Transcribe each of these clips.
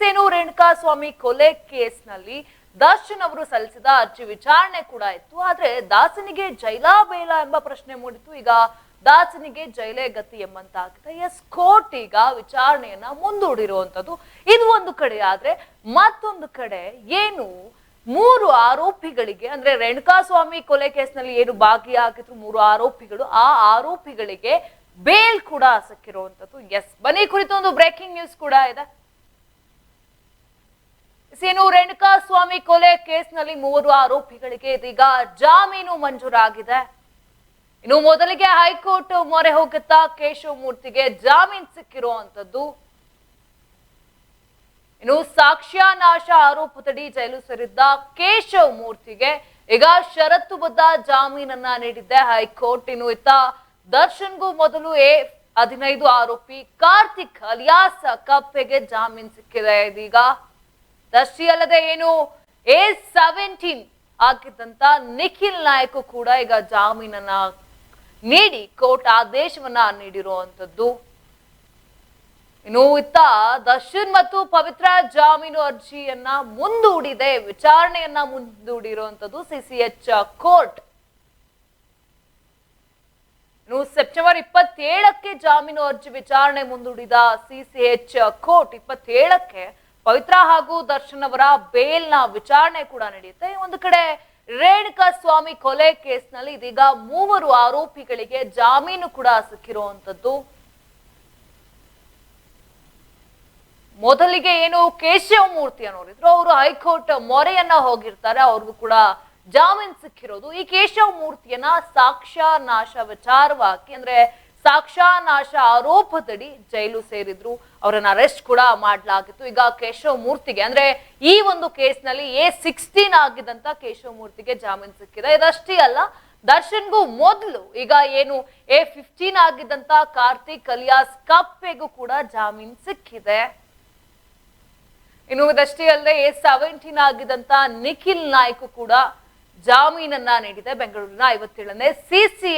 ಸೇನು ರೇಣುಕಾ ಸ್ವಾಮಿ ಕೊಲೆ ಕೇಸ್ನಲ್ಲಿ ದರ್ಶನ್ ಅವರು ಸಲ್ಲಿಸಿದ ಅರ್ಜಿ ವಿಚಾರಣೆ ಕೂಡ ಇತ್ತು. ಆದ್ರೆ ದಾಸನಿಗೆ ಜೈಲಾ ಬೇಲ ಎಂಬ ಪ್ರಶ್ನೆ ಮೂಡಿತು ಈಗ ದಾಸನಿಗೆ ಜೈಲೇ ಗತಿ ಎಂಬಂತಾಗಿದೆ. ಎಸ್ ಕೋರ್ಟ್ ಈಗ ವಿಚಾರಣೆಯನ್ನ ಮುಂದೂಡಿರುವಂತದ್ದು ಇದು ಒಂದು ಕಡೆ. ಆದ್ರೆ ಮತ್ತೊಂದು ಕಡೆ ಏನು ಮೂರು ಆರೋಪಿಗಳಿಗೆ, ಅಂದ್ರೆ ರೇಣುಕಾಸ್ವಾಮಿ ಕೊಲೆ ಕೇಸ್ನಲ್ಲಿ ಏನು ಭಾಗಿಯಾಗಿದ್ರು ಮೂರು ಆರೋಪಿಗಳು, ಆ ಆರೋಪಿಗಳಿಗೆ ಬೇಲ್ ಕೂಡ ಸಿಕ್ಕಿರುವಂತದ್ದು ಎಸ್, ಬನ್ನಿ ಕುರಿತು ಒಂದು ಬ್ರೇಕಿಂಗ್ ನ್ಯೂಸ್ ಕೂಡ ಇದೆ. ಏನು ರೇಣುಕಾ ಸ್ವಾಮಿ ಕೊಲೆ ಕೇಸ್ನಲ್ಲಿ ಮೂವರು ಆರೋಪಿಗಳಿಗೆ ಇದೀಗ ಜಾಮೀನು ಮಂಜೂರಾಗಿದೆ. ಇನ್ನು ಮೊದಲಿಗೆ ಹೈಕೋರ್ಟ್ ಮೊರೆ ಹೋಗುತ್ತಾ ಕೇಶವ ಮೂರ್ತಿಗೆ ಜಾಮೀನು ಸಿಕ್ಕಿರುವಂತದ್ದು. ಇನ್ನು ಸಾಕ್ಷ್ಯನಾಶ ಆರೋಪದಡಿ ಜೈಲು ಸೇರಿದ್ದ ಕೇಶವ ಮೂರ್ತಿಗೆ ಈಗ ಷರತ್ತುಬದ್ಧ ಜಾಮೀನನ್ನ ನೀಡಿದ್ದೆ ಹೈಕೋರ್ಟ್. ಇನ್ನು ಇತ್ತ ದರ್ಶನ್ಗೂ ಮೊದಲು ಎ ಹದಿನೈದು ಆರೋಪಿ ಕಾರ್ತಿಕ್ ಅಲಿಯಾಸ್ ಕಪ್ಪೆಗೆ ಜಾಮೀನ್ ಸಿಕ್ಕಿದೆ ಇದೀಗ. ಅಷ್ಟೇ ಅಲ್ಲದೆ ಏನು? ಎ ಸೆವೆಂಟೀನ್ ಆಗಿದ್ದಂತ ನಿಖಿಲ್ ನಾಯಕ್ ಕೂಡ ಈಗ ಜಾಮೀನನ್ನ ನೀಡಿ ಕೋರ್ಟ್ ಆದೇಶವನ್ನ ನೀಡಿರುವಂತದ್ದು. ಇನ್ನು ಇತ್ತ ದರ್ಶನ್ ಮತ್ತು ಪವಿತ್ರ ಜಾಮೀನು ಅರ್ಜಿಯನ್ನ ಮುಂದೂಡಿದೆ, ವಿಚಾರಣೆಯನ್ನ ಮುಂದೂಡಿರುವಂತದ್ದು ಸಿಸಿಎಚ್ ಕೋರ್ಟ್. ಇನ್ನು ಸೆಪ್ಟೆಂಬರ್ ಇಪ್ಪತ್ತೇಳಕ್ಕೆ ಜಾಮೀನು ಅರ್ಜಿ ವಿಚಾರಣೆ ಮುಂದೂಡಿದ ಸಿಸಿಎಚ್ ಕೋರ್ಟ್ ಇಪ್ಪತ್ತೇಳಕ್ಕೆ ಪವಿತ್ರ ಹಾಗೂ ದರ್ಶನ್ ಅವರ ಬೇಲ್ನ ವಿಚಾರಣೆ ಕೂಡ ನಡೆಯುತ್ತೆ. ಒಂದು ಕಡೆ ರೇಣುಕಾ ಸ್ವಾಮಿ ಕೊಲೆ ಕೇಸ್ನಲ್ಲಿ ಇದೀಗ ಮೂವರು ಆರೋಪಿಗಳಿಗೆ ಜಾಮೀನು ಕೂಡ ಸಿಕ್ಕಿರುವಂತದ್ದು. ಮೊದಲಿಗೆ ಏನು ಕೇಶವ ಮೂರ್ತಿ ಅನ್ನೋರಿದ್ರು, ಅವರು ಹೈಕೋರ್ಟ್ ಮೊರೆಯನ್ನ ಹೋಗಿರ್ತಾರೆ, ಅವ್ರಿಗೂ ಕೂಡ ಜಾಮೀನ್ ಸಿಕ್ಕಿರೋದು. ಈ ಕೇಶವ ಮೂರ್ತಿಯನ್ನ ಸಾಕ್ಷ್ಯ ನಾಶ ವಿಚಾರವಾಗಿ ಅಂದ್ರೆ ಸಾಕ್ಷ್ಯ ನಾಶ ಆರೋಪದಡಿ ಜೈಲು ಸೇರಿದ್ರು. ಅವರನ್ನ ಅರೆಸ್ಟ್ ಕೂಡ ಮಾಡಲಾಗಿತ್ತು. ಈಗ ಕೇಶವ ಮೂರ್ತಿಗೆ ಅಂದ್ರೆ ಈ ಒಂದು ಕೇಸ್ನಲ್ಲಿ ಎ ಸಿಕ್ಸ್ಟೀನ್ ಆಗಿದ್ದಂತ ಕೇಶವ ಮೂರ್ತಿಗೆ ಜಾಮೀನ್ ಸಿಕ್ಕಿದೆ. ಇದಷ್ಟೇ ಅಲ್ಲ, ದರ್ಶನ್ಗೂ ಮೊದಲು ಈಗ ಏನು ಎ ಫಿಫ್ಟೀನ್ ಆಗಿದ್ದಂತ ಕಾರ್ತಿಕ್ ಅಲಿಯಾಸ್ ಕಪ್ಪೆಗೂ ಕೂಡ ಜಾಮೀನ್ ಸಿಕ್ಕಿದೆ. ಇನ್ನು ಇದಷ್ಟೇ ಅಲ್ಲದೆ ಎ ಸೆವೆಂಟೀನ್ ಆಗಿದ್ದಂತ ನಿಖಿಲ್ ನಾಯ್ಕು ಕೂಡ ಜಾಮೀನನ್ನ ನೀಡಿದೆ. ಬೆಂಗಳೂರಿನ ಐವತ್ತೇಳನೇ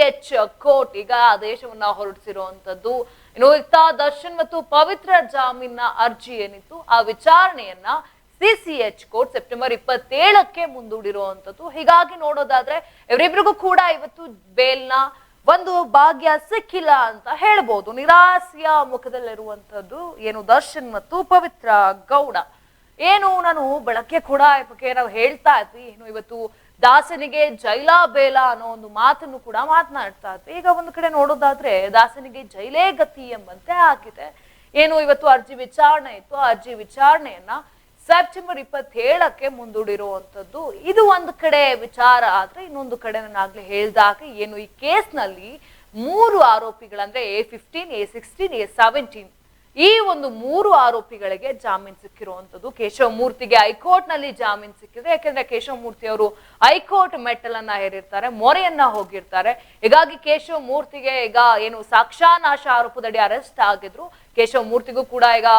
ಎಚ್ ಕೋರ್ಟ್ ಈಗ ಆದೇಶವನ್ನ ಹೊರಡಿಸಿರುವಂತದ್ದು ಇನ್ನು ಇತ್ತ ದರ್ಶನ್ ಮತ್ತು ಪವಿತ್ರ ಜಾಮೀನ ಅರ್ಜಿ ಏನಿತ್ತು, ಆ ವಿಚಾರಣೆಯನ್ನ ಸಿಸಿಎಚ್ ಕೋರ್ಟ್ ಸೆಪ್ಟೆಂಬರ್ ಇಪ್ಪತ್ತೇಳಕ್ಕೆ ಮುಂದೂಡಿರುವಂತದ್ದು ಹೀಗಾಗಿ ನೋಡೋದಾದ್ರೆ, ಇವರಿಬ್ರಿಗೂ ಕೂಡ ಇವತ್ತು ಬೇಲ್ನ ಒಂದು ಭಾಗ್ಯ ಸಿಕ್ಕಿಲ್ಲ ಅಂತ ಹೇಳ್ಬೋದು. ನಿರಾಸೆಯ ಮುಖದಲ್ಲಿರುವಂತದ್ದು ಏನು ದರ್ಶನ್ ಮತ್ತು ಪವಿತ್ರ ಗೌಡ. ಏನು ನಾನು ಬೆಳಗ್ಗೆ ಕೂಡ ನಾವು ಹೇಳ್ತಾ ಇದ್ವಿ. ಏನು ಇವತ್ತು ದಾಸನಿಗೆ ಜೈಲಾ ಬೇಲ ಅನ್ನೋ ಒಂದು ಮಾತನ್ನು ಕೂಡ ಮಾತನಾಡ್ತಾ ಇದ್ವಿ ಈಗ ಒಂದು ಕಡೆ ನೋಡೋದಾದ್ರೆ ದಾಸನಿಗೆ ಜೈಲೇ ಗತಿ ಎಂಬಂತೆ ಆಗಿದೆ. ಏನು ಇವತ್ತು ಅರ್ಜಿ ವಿಚಾರಣೆ ಇತ್ತು. ಅರ್ಜಿ ವಿಚಾರಣೆಯನ್ನ ಸೆಪ್ಟೆಂಬರ್ ಇಪ್ಪತ್ತೇಳಕ್ಕೆ ಮುಂದೂಡಿರುವಂಥದ್ದು. ಇದು ಒಂದು ಕಡೆ ವಿಚಾರ ಆದ್ರೆ ಇನ್ನೊಂದು ಕಡೆ ನಾನು ಹೇಳ್ದಾಗ ಏನು ಈ ಕೇಸ್ನಲ್ಲಿ ಮೂರು ಆರೋಪಿಗಳಂದ್ರೆ A fifteen, A sixteen, A seventeen ಈ ಒಂದು ಮೂರು ಆರೋಪಿಗಳಿಗೆ ಜಾಮೀನ್ ಸಿಕ್ಕಿರುವಂತದ್ದು ಕೇಶವ ಮೂರ್ತಿಗೆ ಹೈಕೋರ್ಟ್ನಲ್ಲಿ ಜಾಮೀನ್ ಸಿಕ್ಕಿದೆ. ಯಾಕೆಂದ್ರೆ ಕೇಶವ ಮೂರ್ತಿ ಅವರು ಹೈಕೋರ್ಟ್ ಮೆಟ್ಟಲನ್ನ ಹೇರಿರ್ತಾರೆ, ಮೊರೆಯನ್ನ ಹೋಗಿರ್ತಾರೆ. ಹೀಗಾಗಿ ಕೇಶವ ಮೂರ್ತಿಗೆ ಈಗ ಏನು ಸಾಕ್ಷಾನಾಶ ಆರೋಪದಡಿ ಅರೆಸ್ಟ್ ಆಗಿದ್ರು. ಕೇಶವ ಮೂರ್ತಿಗೂ ಕೂಡ ಈಗ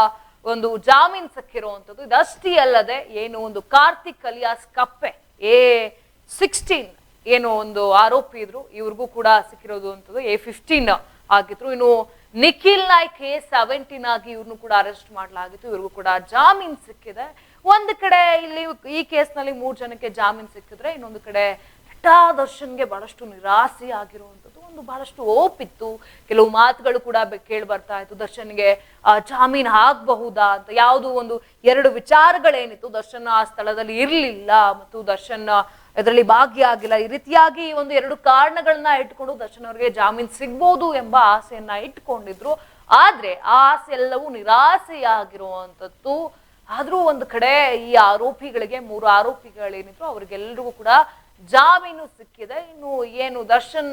ಒಂದು ಜಾಮೀನ್ ಸಿಕ್ಕಿರುವಂತದ್ದು ಇದಷ್ಟೇ ಅಲ್ಲದೆ ಏನು ಒಂದು ಕಾರ್ತಿಕ್ ಅಲಿಯಾಸ್ ಕಪ್ಪೆ, ಎ ಸಿಕ್ಸ್ಟೀನ್ ಏನು ಒಂದು ಆರೋಪಿ ಇದ್ರು. ಇವ್ರಿಗೂ ಕೂಡ ಸಿಕ್ಕಿರೋದು ಅಂತದ್ದು ಎ ಫಿಫ್ಟೀನ್ ಆಗಿದ್ರು. ಇನ್ನು ನಿಖಿಲ್ ನಾಯ್ಕ್ ಎ ಸೆವೆಂಟೀನ್ ಆಗಿ ಇವ್ರನ್ನು ಕೂಡ ಅರೆಸ್ಟ್ ಮಾಡಲಾಗಿತ್ತು. ಇವ್ರಿಗೂ ಕೂಡ ಜಾಮೀನ್ ಸಿಕ್ಕಿದೆ. ಒಂದು ಕಡೆ ಇಲ್ಲಿ ಈ ಕೇಸ್ನಲ್ಲಿ ಮೂರು ಜನಕ್ಕೆ ಜಾಮೀನ್ ಸಿಕ್ಕಿದ್ರೆ ಇನ್ನೊಂದು ಕಡೆ ನಟ ದರ್ಶನ್ಗೆ ಬಹಳಷ್ಟು ನಿರಾಸೆ ಆಗಿರುವಂಥದ್ದು. ಒಂದು ಬಹಳಷ್ಟು ಓಪಿತ್ತು. ಕೆಲವು ಮಾತುಗಳು ಕೂಡ ಕೇಳಿ ಬರ್ತಾ ಇತ್ತು. ದರ್ಶನ್ಗೆ ಜಾಮೀನ್ ಆಗ್ಬಹುದಾ ಅಂತ ಯಾವುದು ಒಂದು ಎರಡು ವಿಚಾರಗಳೇನಿತ್ತು. ದರ್ಶನ್ ಆ ಸ್ಥಳದಲ್ಲಿ ಇರಲಿಲ್ಲ ಮತ್ತು ದರ್ಶನ್ ಇದರಲ್ಲಿ ಭಾಗಿಯಾಗಿಲ್ಲ. ಈ ರೀತಿಯಾಗಿ ಒಂದು ಎರಡು ಕಾರಣಗಳನ್ನ ಇಟ್ಕೊಂಡು ದರ್ಶನ್ ಅವರಿಗೆ ಜಾಮೀನ್ ಸಿಗ್ಬೋದು ಎಂಬ ಆಸೆಯನ್ನ ಇಟ್ಕೊಂಡಿದ್ರು. ಆದ್ರೆ ಆ ಆಸೆ ಎಲ್ಲವೂ ನಿರಾಸೆಯಾಗಿರುವಂತದ್ದು ಆದ್ರೂ ಒಂದು ಕಡೆ ಈ ಆರೋಪಿಗಳಿಗೆ, ಮೂರು ಆರೋಪಿಗಳೇನಿದ್ರು, ಅವ್ರಿಗೆಲ್ರಿಗೂ ಕೂಡ ಜಾಮೀನು ಸಿಕ್ಕಿದೆ. ಇನ್ನು ಏನು ದರ್ಶನ್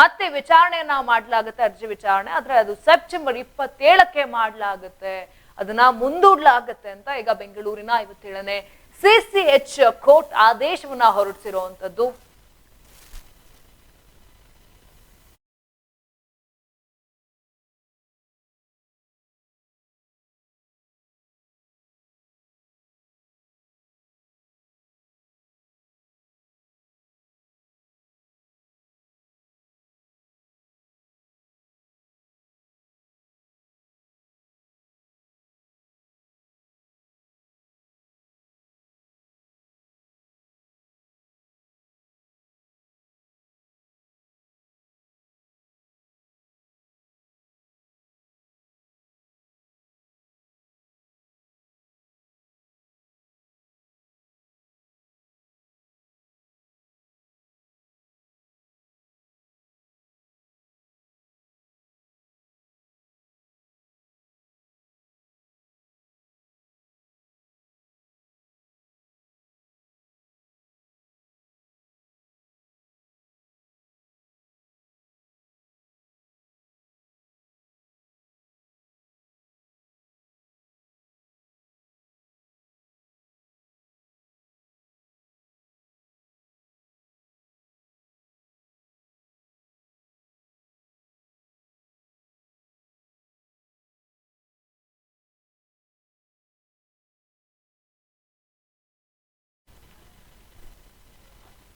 ಮತ್ತೆ ವಿಚಾರಣೆಯನ್ನ ಮಾಡಲಾಗುತ್ತೆ, ಅರ್ಜಿ ವಿಚಾರಣೆ. ಆದ್ರೆ ಅದು ಸೆಪ್ಟೆಂಬರ್ ಇಪ್ಪತ್ತೇಳಕ್ಕೆ ಮಾಡ್ಲಾಗುತ್ತೆ. ಅದನ್ನ ಮುಂದೂಡ್ಲಾಗತ್ತೆ ಅಂತ ಈಗ ಬೆಂಗಳೂರಿನ ಐವತ್ತೇಳನೇ ಸಿಸಿಎಚ್ ಕೋರ್ಟ್ ಆದೇಶವನ್ನ ಹೊರಡಿಸಿರುವಂತದ್ದು.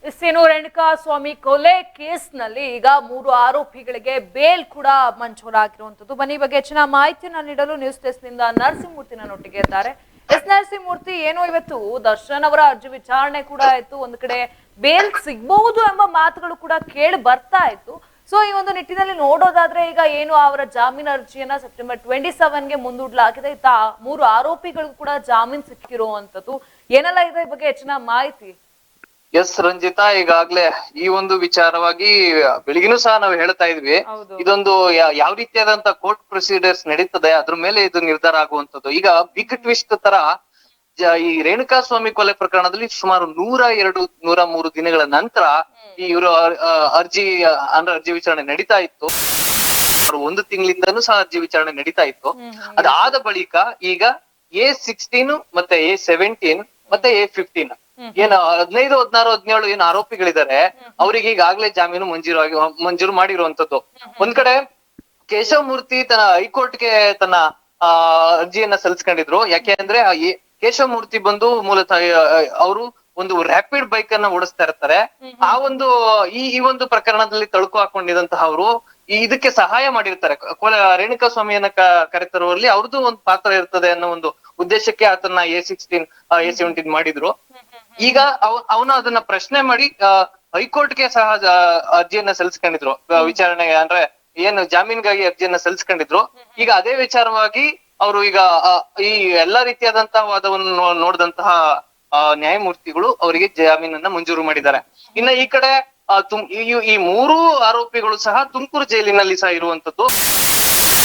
ಎಸ್ಸೇನು ರೇಣುಕಾ ಸ್ವಾಮಿ ಕೊಲೆ ಕೇಸ್ನಲ್ಲಿ ಈಗ ಮೂರು ಆರೋಪಿಗಳಿಗೆ ಬೇಲ್ ಕೂಡ ಮಂಜೂರಾಗಿರುವಂತದ್ದು ಬನ್ನಿ ಬಗ್ಗೆ ಹೆಚ್ಚಿನ ಮಾಹಿತಿಯನ್ನ ನೀಡಲು ನ್ಯೂಸ್ ಡೆಸ್ಕ್ನಿಂದ ನರಸಿಂಹಮೂರ್ತಿ ಒಟ್ಟಿಗೆ ಇದ್ದಾರೆ. ಎಸ್ ನರಸಿಂಹಮೂರ್ತಿ, ಏನು ಇವತ್ತು? ದರ್ಶನ್ ಅವರ ಅರ್ಜಿ ವಿಚಾರಣೆ ಕೂಡ ಆಯ್ತು. ಒಂದ್ ಕಡೆ ಬೇಲ್ ಸಿಗ್ಬಹುದು ಎಂಬ ಮಾತುಗಳು ಕೂಡ ಕೇಳಿ ಬರ್ತಾ ಇತ್ತು. ಸೊ ಈ ಒಂದು ನಿಟ್ಟಿನಲ್ಲಿ ನೋಡೋದಾದ್ರೆ ಈಗ ಏನು ಅವರ ಜಾಮೀನು ಅರ್ಜಿಯನ್ನ ಸೆಪ್ಟೆಂಬರ್ ಟ್ವೆಂಟಿ ಸೆವೆನ್ಗೆ ಮುಂದೂಡಲಾಗಿದೆ. ಇತ್ತ ಮೂರು ಆರೋಪಿಗಳು ಕೂಡ ಜಾಮೀನು ಸಿಕ್ಕಿರುವಂತದ್ದು ಏನೆಲ್ಲ ಇದೆ? ಬಗ್ಗೆ ಹೆಚ್ಚಿನ ಮಾಹಿತಿ ಎಸ್ ರಂಜಿತಾ ಈಗಾಗ್ಲೇ ಈ ಒಂದು ವಿಚಾರವಾಗಿ ಬೆಳಗಿನೂ ಸಹ ನಾವು ಹೇಳ್ತಾ ಇದ್ವಿ. ಇದೊಂದು ಯಾವ ರೀತಿಯಾದಂತ ಕೋರ್ಟ್ ಪ್ರೊಸೀಡರ್ಸ್ ನಡೀತದೆ ಅದ್ರ ಮೇಲೆ ಇದು ನಿರ್ಧಾರ ಆಗುವಂತದ್ದು ಈಗ ಬಿಗ್ ಟ್ವಿಸ್ಟ್ ತರ ಈ ರೇಣುಕಾ ಸ್ವಾಮಿ ಕೊಲೆ ಪ್ರಕರಣದಲ್ಲಿ ಸುಮಾರು ನೂರ ಎರಡು ನೂರ ಮೂರು ದಿನಗಳ ನಂತರ ಈ ಇವರು ಅರ್ಜಿ ಅಂದ್ರೆ ಅರ್ಜಿ ವಿಚಾರಣೆ ನಡೀತಾ ಇತ್ತು. ಅವ್ರು ಒಂದು ತಿಂಗಳಿಂದನು ಸಹ ಅರ್ಜಿ ವಿಚಾರಣೆ ನಡೀತಾ ಇತ್ತು. ಅದಾದ ಬಳಿಕ ಈಗ ಎ ಸಿಕ್ಸ್ಟೀನ್ ಮತ್ತೆ ಎ ಸೆವೆಂಟೀನ್ ಮತ್ತೆ ಎ ಫಿಫ್ಟೀನ್ ಏನು ಹದಿನೈದು ಹದಿನಾರು ಹದಿನೇಳು ಏನ್ ಆರೋಪಿಗಳಿದ್ದಾರೆ ಅವರಿಗೆ ಈಗಾಗ್ಲೇ ಜಾಮೀನು ಮಂಜೂರು ಆಗಿ ಮಂಜೂರು ಮಾಡಿರುವಂತದ್ದು. ಒಂದ್ ಕಡೆ ಕೇಶವ ಮೂರ್ತಿ ತನ್ನ ಹೈಕೋರ್ಟ್ಗೆ ತನ್ನ ಆ ಅರ್ಜಿಯನ್ನ ಸಲ್ಲಿಸ್ಕೊಂಡಿದ್ರು. ಯಾಕೆ ಅಂದ್ರೆ ಕೇಶವ ಮೂರ್ತಿ ಬಂದು ಮೂಲತಃ ಅವರು ಒಂದು ರ್ಯಾಪಿಡ್ ಬೈಕ್ ಅನ್ನ ಓಡಿಸ್ತಾ ಇರ್ತಾರೆ. ಆ ಒಂದು ಈ ಈ ಒಂದು ಪ್ರಕರಣದಲ್ಲಿ ತಳುಕು ಹಾಕೊಂಡಿದಂತಹ ಅವರು ಈ ಇದಕ್ಕೆ ಸಹಾಯ ಮಾಡಿರ್ತಾರೆ. ಕೋಲ ರೇಣುಕಾ ಸ್ವಾಮಿಯನ್ನ ಕರೆತರುವಲ್ಲಿ ಅವ್ರದ್ದು ಒಂದು ಪಾತ್ರ ಇರ್ತದೆ ಅನ್ನೋ ಒಂದು ಉದ್ದೇಶಕ್ಕೆ ಆತನ ಎ ಸಿಕ್ಸ್ಟೀನ್ ಎ ಸೆವೆಂಟೀನ್ ಮಾಡಿದ್ರು. ಈಗ ಅವ- ಅವನು ಅದನ್ನ ಪ್ರಶ್ನೆ ಮಾಡಿ ಹೈಕೋರ್ಟ್ಗೆ ಸಹ ಅರ್ಜಿಯನ್ನ ಸಲ್ಲಿಸ್ಕೊಂಡಿದ್ರು. ವಿಚಾರಣೆ ಅಂದ್ರೆ ಏನು ಜಾಮೀನ್ಗಾಗಿ ಅರ್ಜಿಯನ್ನ ಸಲ್ಲಿಸ್ಕೊಂಡಿದ್ರು. ಈಗ ಅದೇ ವಿಚಾರವಾಗಿ ಅವರು ಈಗ ಈ ಎಲ್ಲಾ ರೀತಿಯಾದಂತಹ ವಾದವನ್ನು ನೋಡಿದಂತಹ ನ್ಯಾಯಮೂರ್ತಿಗಳು ಅವರಿಗೆ ಜಾಮೀನನ್ನ ಮಂಜೂರು ಮಾಡಿದ್ದಾರೆ. ಇನ್ನ ಈ ಕಡೆ ಈ- ಈ ಮೂರು ಆರೋಪಿಗಳು ಸಹ ತುಮಕೂರು ಜೈಲಿನಲ್ಲಿ ಸಹ ಇರುವಂತದ್ದು.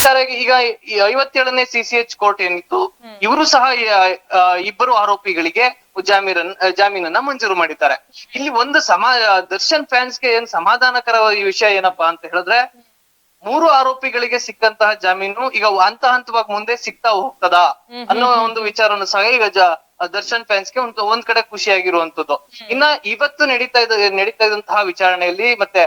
ಸರಿಯಾಗಿ ಈಗ ಈ ಸಿ ಎಚ್ ಕೋರ್ಟ್ ಏನಿತ್ತು ಇವರು ಸಹ ಇಬ್ಬರು ಆರೋಪಿಗಳಿಗೆ ಜಾಮೀನನ್ನ ಜಾಮೀನನ್ನ ಮಂಜೂರು ಮಾಡಿದ್ದಾರೆ. ಇಲ್ಲಿ ಒಂದು ಸಮಾ ದರ್ಶನ್ ಫ್ಯಾನ್ಸ್ಗೆ ಏನ್ ಸಮಾಧಾನಕರ ಈ ವಿಷಯ ಏನಪ್ಪಾ ಅಂತ ಹೇಳಿದ್ರೆ ಮೂರು ಆರೋಪಿಗಳಿಗೆ ಸಿಕ್ಕಂತಹ ಜಾಮೀನು ಈಗ ಹಂತ ಹಂತವಾಗಿ ಮುಂದೆ ಸಿಗ್ತಾ ಹೋಗ್ತದ ಅನ್ನೋ ಒಂದು ವಿಚಾರವನ್ನು ಸಹ ಈಗ ದರ್ಶನ್ ಫ್ಯಾನ್ಸ್ಗೆ ಒಂದು ಒಂದ್ ಕಡೆ ಖುಷಿಯಾಗಿರುವಂತದ್ದು ಇನ್ನ ಇವತ್ತು ನಡೀತಾ ಇದ್ದ ನಡೀತಾ ಇದ್ದಂತಹ ವಿಚಾರಣೆಯಲ್ಲಿ ಮತ್ತೆ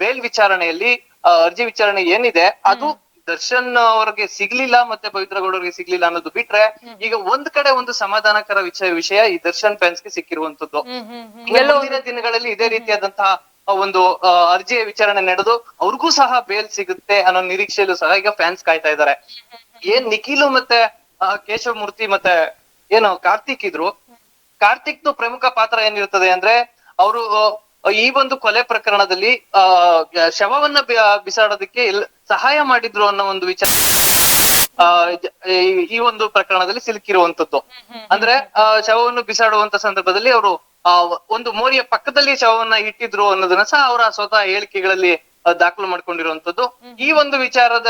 ಬೇಲ್ ವಿಚಾರಣೆಯಲ್ಲಿ ಅರ್ಜಿ ವಿಚಾರಣೆ ಏನಿದೆ ಅದು ದರ್ಶನ್ ಅವ್ರಿಗೆ ಸಿಗ್ಲಿಲ್ಲ ಮತ್ತೆ ಪವಿತ್ರ ಗೌಡರಿಗೆ ಸಿಗ್ಲಿಲ್ಲ ಅನ್ನೋದು ಬಿಟ್ರೆ ಈಗ ಒಂದ್ ಕಡೆ ಒಂದು ಸಮಾಧಾನಕರ ವಿಷಯ ವಿಷಯ ಈ ದರ್ಶನ್ ಫ್ಯಾನ್ಸ್ಗೆ ಸಿಕ್ಕಿರುವಂತದ್ದು ಮುಂದಿನ ದಿನಗಳಲ್ಲಿ ಇದೇ ರೀತಿಯಾದಂತಹ ಒಂದು ಅರ್ಜಿಯ ವಿಚಾರಣೆ ನಡೆದು ಅವ್ರಿಗೂ ಸಹ ಬೇಲ್ ಸಿಗುತ್ತೆ ಅನ್ನೋ ನಿರೀಕ್ಷೆಯಲ್ಲೂ ಸಹ ಈಗ ಫ್ಯಾನ್ಸ್ ಕಾಯ್ತಾ ಇದ್ದಾರೆ. ಏನ್ ನಿಖಿಲು ಮತ್ತೆ ಕೇಶವ ಮೂರ್ತಿ ಮತ್ತೆ ಏನು ಕಾರ್ತಿಕ್ ಇದ್ರು ಕಾರ್ತಿಕ್ದು ಪ್ರಮುಖ ಪಾತ್ರ ಏನಿರ್ತದೆ ಅಂದ್ರೆ ಅವರು ಈ ಒಂದು ಕೊಲೆ ಪ್ರಕರಣದಲ್ಲಿ ಆ ಶವವನ್ನ ಬಿಸಾಡೋದಕ್ಕೆ ಸಹಾಯ ಮಾಡಿದ್ರು ಅನ್ನೋ ಒಂದು ವಿಚಾರ. ಈ- ಒಂದು ಪ್ರಕರಣದಲ್ಲಿ ಸಿಲುಕಿರುವಂತದ್ದು. ಅಂದ್ರೆ ಶವವನ್ನು ಬಿಸಾಡುವಂತ ಸಂದರ್ಭದಲ್ಲಿ ಅವರು ಒಂದು ಮೋರಿಯ ಪಕ್ಕದಲ್ಲಿ ಶವವನ್ನ ಇಟ್ಟಿದ್ರು ಅನ್ನೋದನ್ನ ಸಹ ಅವರ ಸ್ವತಃ ಹೇಳಿಕೆಗಳಲ್ಲಿ ದಾಖಲು ಮಾಡ್ಕೊಂಡಿರುವಂತದ್ದು. ಈ ಒಂದು ವಿಚಾರದ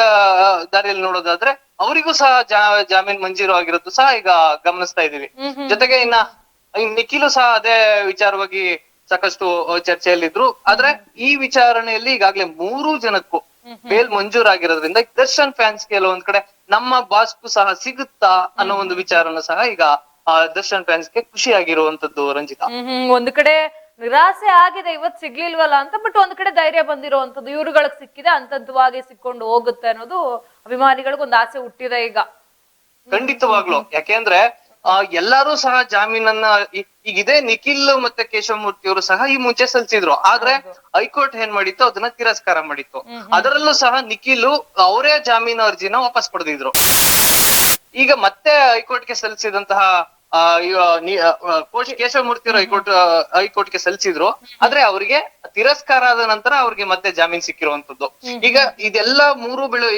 ದಾರಿಯಲ್ಲಿ ನೋಡೋದಾದ್ರೆ, ಅವರಿಗೂ ಸಹ ಜಾಮೀನ್ ಮಂಜೂರು ಆಗಿರೋದು ಸಹ ಈಗ ಗಮನಿಸ್ತಾ ಇದೀವಿ ಜೊತೆಗೆ ಇನ್ನ ನಿಖಿಲು ಸಹ ಅದೇ ವಿಚಾರವಾಗಿ ಸಾಕಷ್ಟು ಚರ್ಚೆಯಲ್ಲಿದ್ರು. ಆದ್ರೆ, ಈ ವಿಚಾರಣೆಯಲ್ಲಿ ಈಗಾಗಲೇ ಮೂರು ಜನಕ್ಕೂ ಬೇಲ್ ಮಂಜೂರಾಗಿರೋದ್ರಿಂದ ದರ್ಶನ್ ಫ್ಯಾನ್ಸ್ ಕೆಲವೊಂದ್ ಕಡೆ ನಮ್ಮ ಬಾಸ್ಗೂ ಸಹ ಸಿಗುತ್ತಾ ಅನ್ನೋ ಒಂದು ವಿಚಾರನ ಸಹ ಈಗ ಆ, ದರ್ಶನ್ ಫ್ಯಾನ್ಸ್ಗೆ ಖುಷಿಯಾಗಿರುವಂತದ್ದು ರಂಜಿತಾ. ಒಂದು ಕಡೆ ನಿರಾಸೆ ಆಗಿದೆ ಇವತ್ ಸಿಗ್ಲಿಲ್ವಲ್ಲ ಅಂತ ಬಟ್ ಒಂದ್ ಕಡೆ ಧೈರ್ಯ ಬಂದಿರುವಂತದ್ದು ಇವ್ರುಗಳಿಗೆ ಸಿಕ್ಕಿದೆ ಅಂತದ್ವಾಗಿ ಸಿಕ್ಕೊಂಡು ಹೋಗುತ್ತೆ ಅನ್ನೋದು ಅಭಿಮಾನಿಗಳಿಗೆ ಒಂದು ಆಸೆ ಹುಟ್ಟಿದೆ ಈಗ. ಖಂಡಿತವಾಗ್ಲು. ಯಾಕೆಂದ್ರೆ ಎಲ್ಲಾರು ಸಹ ಜಾಮೀನನ್ನ ಈಗ ಇದೇ ನಿಖಿಲ್ ಮತ್ತೆ ಕೇಶವಮೂರ್ತಿ ಅವರು ಸಹ ಈ ಮುಂಚೆ ಸಲ್ಲಿಸಿದ್ರು. ಆದ್ರೆ ಹೈಕೋರ್ಟ್ ಏನ್ ಮಾಡಿತ್ತು? ಅದನ್ನ ತಿರಸ್ಕಾರ ಮಾಡಿತ್ತು. ಅದರಲ್ಲೂ ಸಹ ನಿಖಿಲ್ ಅವರೇ ಜಾಮೀನು ಅರ್ಜಿನ ವಾಪಸ್ ಪಡೆದಿದ್ರು. ಈಗ ಮತ್ತೆ ಹೈಕೋರ್ಟ್ಗೆ ಸಲ್ಲಿಸಿದಂತಹ ಕೋಶ್ ಕೇಶವಮೂರ್ತಿ ಅವರು ಹೈಕೋರ್ಟ್ಗೆ ಸಲ್ಲಿಸಿದ್ರು. ಆದ್ರೆ ಅವರಿಗೆ ತಿರಸ್ಕಾರ ಆದ ನಂತರ ಅವ್ರಿಗೆ ಮತ್ತೆ ಜಾಮೀನ್ ಸಿಕ್ಕಿರುವಂತದ್ದು. ಈಗ ಇದೆಲ್ಲ ಮೂರು ಬೆಳೆ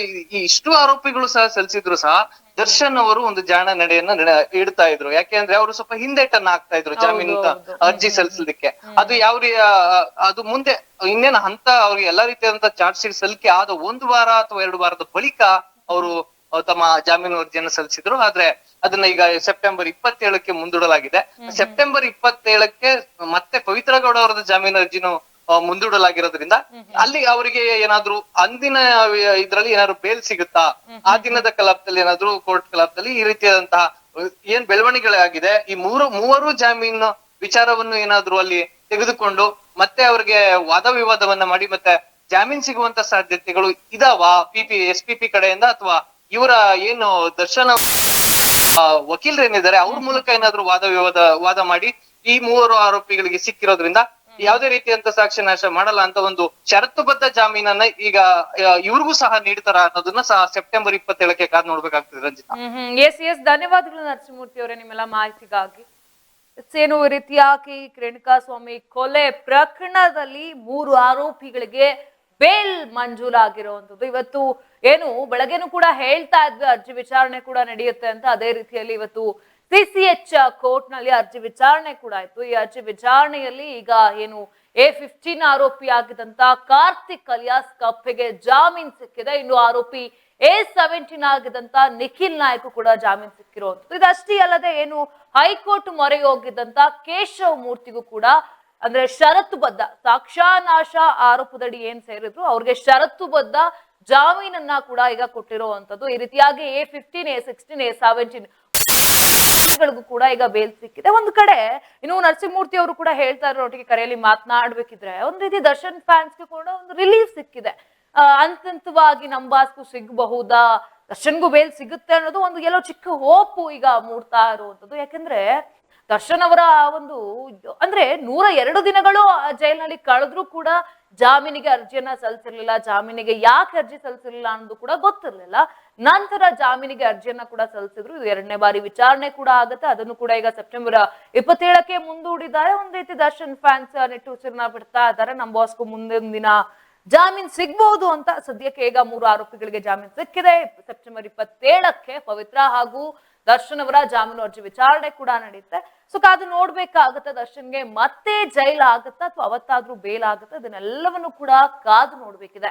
ಇಷ್ಟು ಆರೋಪಿಗಳು ಸಹ ಸಲ್ಲಿಸಿದ್ರು ಸಹ ದರ್ಶನ್ ಅವರು ಒಂದು ಜಾಣ ನಡೆಯನ್ನ ನಡೆ- ಇಡ್ತಾ ಇದ್ರು. ಯಾಕೆ ಅಂದ್ರೆ ಅವರು ಸ್ವಲ್ಪ ಹಿಂದೇಟನ್ನ ಹಾಕ್ತಾ ಇದ್ರು ಜಾಮೀನು ಅಂತ ಅರ್ಜಿ ಸಲ್ಲಿಸಲಿಕ್ಕೆ. ಅದು ಯಾವ ಅದು ಮುಂದೆ ಇನ್ನೇನು ಹಂತ ಅವ್ರಿಗೆ ಎಲ್ಲಾ ರೀತಿಯಾದಂತ ಚಾರ್ಜ್ ಶೀಟ್ ಸಲ್ಲಿಕೆ ಆದ ಒಂದು ವಾರ ಅಥವಾ ಎರಡು ವಾರದ ಬಳಿಕ ಅವರು ತಮ್ಮ ಜಾಮೀನು ಅರ್ಜಿಯನ್ನು ಸಲ್ಲಿಸಿದ್ರು. ಆದ್ರೆ ಅದನ್ನ ಈಗ ಸೆಪ್ಟೆಂಬರ್ ಇಪ್ಪತ್ತೇಳಕ್ಕೆ ಮುಂದೂಡಲಾಗಿದೆ. ಸೆಪ್ಟೆಂಬರ್ ಇಪ್ಪತ್ತೇಳಕ್ಕೆ ಮತ್ತೆ ಪವಿತ್ರ ಗೌಡ ಅವರದ ಜಾಮೀನು ಅರ್ಜಿನೂ ಮುಂದೂಡಲಾಗಿರೋದ್ರಿಂದ ಅಲ್ಲಿ ಅವರಿಗೆ ಏನಾದ್ರು ಅಂದಿನ ಇದ್ರಲ್ಲಿ ಏನಾದ್ರು ಬೇಲ್ ಸಿಗುತ್ತಾ? ಆ ದಿನದ ಕಲಾಪದಲ್ಲಿ ಏನಾದ್ರು ಕೋರ್ಟ್ ಕಲಾಪದಲ್ಲಿ ಈ ರೀತಿಯಾದಂತಹ ಏನ್ ಬೆಳವಣಿಗೆಗಳಾಗಿದೆ? ಈ ಮೂರು ಮೂವರು ಜಾಮೀನು ವಿಚಾರವನ್ನು ಏನಾದ್ರು ಅಲ್ಲಿ ತೆಗೆದುಕೊಂಡು ಮತ್ತೆ ಅವರಿಗೆ ವಾದ ವಿವಾದವನ್ನ ಮಾಡಿ ಮತ್ತೆ ಜಾಮೀನ್ ಸಿಗುವಂತ ಸಾಧ್ಯತೆಗಳು ಇದಾವ? P P S P P ಕಡೆಯಿಂದ ಅಥವಾ ಇವರ ಏನು ದರ್ಶನ ವಕೀಲರೇನಿದ್ದಾರೆ ಅವ್ರ ಮೂಲಕ ಏನಾದ್ರು ವಾದ ವಿವಾದ ವಾದ ಮಾಡಿ ಈ ಮೂವರು ಆರೋಪಿಗಳಿಗೆ ಸಿಕ್ಕಿರೋದ್ರಿಂದ ಯಾವುದೇ ರೀತಿಯಂತ ಸಾಕ್ಷ್ಯ ನಾಶ ಮಾಡಲ್ಲ ಅಂತ ಒಂದು ಷರತ್ತುಬದ್ಧ ಜಾಮೀನನ್ನ ಈಗ ಇವ್ರಿಗೂ ಸಹ ನೀಡ್ತಾರ ಅನ್ನೋದನ್ನ ಸಹ ಸೆಪ್ಟೆಂಬರ್ ಇಪ್ಪತ್ತೇಳಕ್ಕೆ ಕಾದ್ ನೋಡ್ಬೇಕಾಗ್ತದೆ ರಂಜಿತಾ. S S. ಧನ್ಯವಾದಗಳು ನರಸಿಂಹಮೂರ್ತಿ ಅವರೇ ನಿಮ್ಮೆಲ್ಲ ಮಾಹಿತಿಗಾಗಿ. ಸೇನು ರೀತಿಯಾಗಿ ರೇಣುಕಾ ಸ್ವಾಮಿ ಕೊಲೆ ಪ್ರಕರಣದಲ್ಲಿ ಮೂರು ಆರೋಪಿಗಳಿಗೆ ಬೇಲ್ ಮಂಜೂರಾಗಿರುವಂಥದ್ದು. ಇವತ್ತು ಏನು, ಬೆಳಗ್ಗೆನೂ ಕೂಡ ಹೇಳ್ತಾ ಇದ್ವಿ, ಅರ್ಜಿ ವಿಚಾರಣೆ ಕೂಡ ನಡೆಯುತ್ತೆ ಅಂತ. ಅದೇ ರೀತಿಯಲ್ಲಿ ಇವತ್ತು ಸಿಸಿಎಚ್ ಕೋರ್ಟ್ನಲ್ಲಿ ಅರ್ಜಿ ವಿಚಾರಣೆ ಕೂಡ ಆಯ್ತು. ಈ ಅರ್ಜಿ ವಿಚಾರಣೆಯಲ್ಲಿ ಈಗ ಏನು, ಎ ಫಿಫ್ಟೀನ್ ಆರೋಪಿ ಆಗಿದಂತ ಕಾರ್ತಿಕ್ ಅಲಿಯಾಸ್ ಕಪ್ಪೆಗೆ ಜಾಮೀನ್ ಸಿಕ್ಕಿದೆ. ಇನ್ನು ಆರೋಪಿ ಎ ಸೆವೆಂಟೀನ್ ಆಗಿದಂತ ನಿಖಿಲ್ ನಾಯ್ಕು ಕೂಡ ಜಾಮೀನ್ ಸಿಕ್ಕಿರುವಂತದ್ದು ಇದಷ್ಟೇ ಅಲ್ಲದೆ ಏನು, ಹೈಕೋರ್ಟ್ ಮೊರೆ ಹೋಗಿದ್ದಂತ ಕೇಶವ್ ಮೂರ್ತಿಗೂ ಕೂಡ ಅಂದ್ರೆ ಷರತ್ತುಬದ್ಧ ಸಾಕ್ಷಾನಾಶ ಆರೋಪದಡಿ ಏನ್ ಸೇರಿದ್ರು ಅವ್ರಿಗೆ ಷರತ್ತುಬದ್ಧ ಜಾಮೀನನ್ನ ಕೂಡ ಈಗ ಕೊಟ್ಟಿರುವಂತದ್ದು ಈ ರೀತಿಯಾಗಿ A fifteen A sixteen A seventeen ಕೂಡ ಈಗ ಬೇಲ್ ಸಿಕ್ಕಿದೆ. ಒಂದು ಕಡೆ ಇನ್ನು ನರಸಿಂಹಮೂರ್ತಿ ಅವರು ಕೂಡ ಹೇಳ್ತಾ ಇರೋ ಒಟ್ಟಿಗೆ ಕರೆಯಲ್ಲಿ ಮಾತನಾಡ್ಬೇಕಿದ್ರೆ ಒಂದ್ ರೀತಿ ದರ್ಶನ್ ಫ್ಯಾನ್ಸ್ಗೆ ಕೂಡ ಒಂದು ರಿಲೀಫ್ ಸಿಕ್ಕಿದೆ. ಅಂತಂತವಾಗಿ ನಂಬಾಸ್ಗೂ ಸಿಗಬಹುದಾ? ದರ್ಶನ್ಗೂ ಬೇಲ್ ಸಿಗುತ್ತೆ ಅನ್ನೋದು ಒಂದು ಎಲ್ಲೋ ಚಿಕ್ಕ ಹೋಪು ಈಗ ಮೂಡ್ತಾ ಇರುವಂತದ್ದು ಯಾಕಂದ್ರೆ ದರ್ಶನ್ ಅವರ ಒಂದು ಅಂದ್ರೆ ನೂರ ಎರಡು ದಿನಗಳು ಜೈಲಿನಲ್ಲಿ ಕಳೆದ್ರೂ ಕೂಡ ಜಾಮೀನಿಗೆ ಅರ್ಜಿಯನ್ನ ಸಲ್ಲಿಸಿರ್ಲಿಲ್ಲ, ಜಾಮೀನಿಗೆ ಯಾಕೆ ಅರ್ಜಿ ಸಲ್ಲಿಸಿರ್ಲಿಲ್ಲ ಅನ್ನೋದು ಕೂಡ ಗೊತ್ತಿರ್ಲಿಲ್ಲ. ನಂತರ ಜಾಮೀನಿಗೆ ಅರ್ಜಿಯನ್ನ ಕೂಡ ಸಲ್ಲಿಸಿದ್ರು. ಎರಡನೇ ಬಾರಿ ವಿಚಾರಣೆ ಕೂಡ ಆಗುತ್ತೆ. ಅದನ್ನು ಕೂಡ ಈಗ ಸೆಪ್ಟೆಂಬರ್ ಇಪ್ಪತ್ತೇಳಕ್ಕೆ ಮುಂದೂಡಿದ್ದಾರೆ. ಒಂದ್ ರೀತಿ ದರ್ಶನ್ ಫ್ಯಾನ್ಸ್ ನಿಟ್ಟುಸಿರನ್ನ ಬಿಡ್ತಾ ಇದ್ದಾರೆ. ನಮ್ಮ ಬಾಸ್ಗೂ ಮುಂದಿನ ದಿನ ಜಾಮೀನ್ ಸಿಗ್ಬಹುದು ಅಂತ ಸದ್ಯಕ್ಕೆ ಈಗ ಮೂರು ಆರೋಪಿಗಳಿಗೆ ಜಾಮೀನ್ ಸಿಕ್ಕಿದೆ. ಸೆಪ್ಟೆಂಬರ್ ಇಪ್ಪತ್ತೇಳಕ್ಕೆ ಪವಿತ್ರ ಹಾಗೂ ದರ್ಶನ್ ಅವರ ಜಾಮೀನು ಅರ್ಜಿ ವಿಚಾರಣೆ ಕೂಡ ನಡೆಯುತ್ತೆ. ಸೊ ಕಾದು ನೋಡ್ಬೇಕಾಗತ್ತೆ, ದರ್ಶನ್ಗೆ ಮತ್ತೆ ಜೈಲ್ ಆಗುತ್ತಾ ಅಥವಾ ಅವತ್ತಾದ್ರೂ ಬೇಲ್ ಆಗುತ್ತಾ, ಇದನ್ನೆಲ್ಲವನ್ನು ಕೂಡ ಕಾದು ನೋಡ್ಬೇಕಿದೆ.